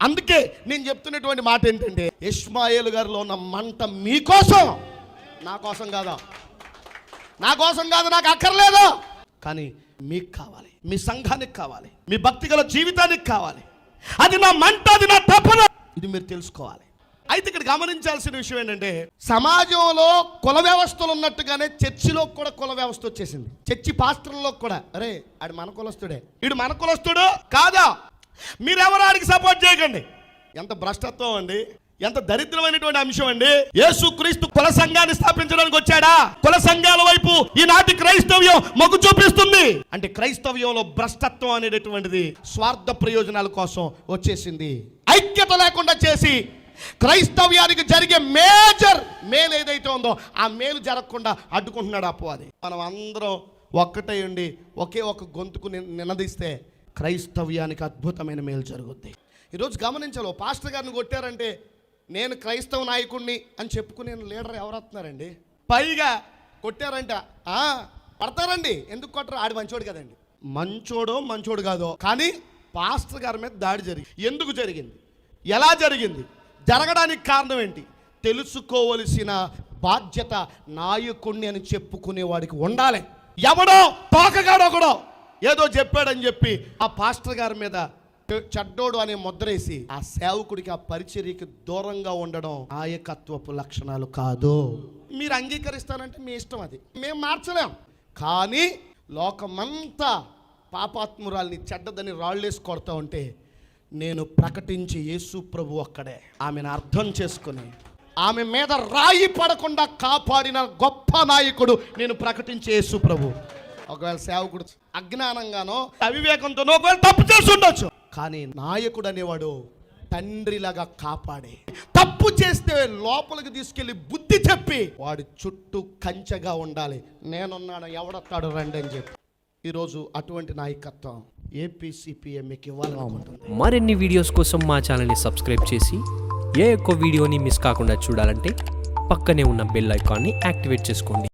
అందుకే నేను చెప్తున్నటువంటి మాట ఏంటంటే ఇస్మాయిల్ గారిలో ఉన్న మంట మీకోసం నా కోసం కాదా? నా కోసం కాదు నాకు అక్కర్లేదు. కానీ మీకు కావాలి మీ సంఘానికి కావాలి మీ భక్తి గల జీవితానికి కావాలి. అది నా మంట అది నా తపన. ఇది మీరు తెలుసుకోవాలి. అయితే ఇక్కడ గమనించాల్సిన విషయం ఏంటంటే సమాజంలో కుల వ్యవస్థలు ఉన్నట్టుగానే చర్చిలో కూడా కుల వ్యవస్థ వచ్చేసింది. చర్చి పాస్టర్లో కూడా అరే ఆడు మన కులస్తుడే. వీడు మన కులస్తుడు కాదా? మీరెవరు ఆడికి సపోర్ట్ చేయకండి. ఎంత భ్రష్టత్వం అండి? ఎంత దరిద్రమైనటువంటి అంశం అండి? యేసు క్రీస్తు కుల సంఘాన్ని స్థాపించడానికి వచ్చాడా? కుల సంఘాల వైపు ఈనాటి క్రైస్తవ్యం మొగ్గు చూపిస్తుంది. అంటే క్రైస్తవ్యంలో భ్రష్టత్వం అనేటటువంటిది స్వార్థ ప్రయోజనాల కోసం వచ్చేసింది. ఐక్యత లేకుండా చేసి క్రైస్తవ్యానికి జరిగే మేజర్ మేలు ఏదైతే ఉందో ఆ మేలు జరగకుండా అడ్డుకుంటున్నాడు అపవాది మనం అందరం ఒక్కటై ఉండి ఒకే ఒక గొంతుకు నినదిస్తే క్రైస్తవ్యానికి అద్భుతమైన మేలు జరుగుద్ది. ఈరోజు గమనించాలి పాస్టర్ గారిని కొట్టారంటే నేను క్రైస్తవ నాయకుడిని అని చెప్పుకునే లీడర్ ఎవరవుతున్నారండి పైగా కొట్టారంట పడతారండి. ఎందుకు కొట్టరు? ఆడి మంచోడు కదండి. మంచోడో మంచోడు కాదో కానీ పాస్టర్ గారి మీద దాడి జరిగింది ఎందుకు జరిగింది? ఎలా జరిగింది? జరగడానికి కారణం ఏంటి? తెలుసుకోవలసిన బాధ్యత నాయకుణ్ణి అని చెప్పుకునే వాడికి ఉండాలి. ఎవడో తోకగాడు ఒకడో ఏదో చెప్పాడని చెప్పి ఆ పాస్టర్ గారి మీద చెడ్డోడు అనే ముద్రేసి ఆ సేవకుడికి ఆ పరిచర్యకి దూరంగా ఉండడం నాయకత్వపు లక్షణాలు కాదు. మీరు అంగీకరిస్తానంటే మీ ఇష్టం అది. మేము మార్చలేం. కానీ లోకమంతా పాపాత్మురాల్ని చెడ్డదని రాళ్ళేసి కొడతా ఉంటే నేను ప్రకటించి యేసు ప్రభు అక్కడే. ఆమెను అర్థం చేసుకుని ఆమె మీద రాయి పడకుండా కాపాడిన గొప్ప నాయకుడు నేను ప్రకటించే యేసు ప్రభు. ఒకవేళ సేవకుడు అజ్ఞానంగానో అవివేకంతోనో ఒకవేళ తప్పు చేసి ఉండొచ్చు. కానీ నాయకుడు అనేవాడు తండ్రిలాగా కాపాడే. తప్పు చేస్తే లోపలికి తీసుకెళ్ళి బుద్ధి చెప్పి వాడి చుట్టూ కంచెగా ఉండాలి. నేనున్నాను ఎవడొస్తాడు రండి అని చెప్పి. ఈరోజు అటువంటి నాయకత్వం ఏపీసీపీఎంకి ఇవ్వాలనుకుంటుంది. మరిన్ని వీడియోస్ కోసం మా ఛానల్ని సబ్స్క్రైబ్ చేసి ఏ ఒక్క వీడియోని మిస్ కాకుండా చూడాలంటే పక్కనే ఉన్న బెల్ ఐకాన్ని యాక్టివేట్ చేసుకోండి.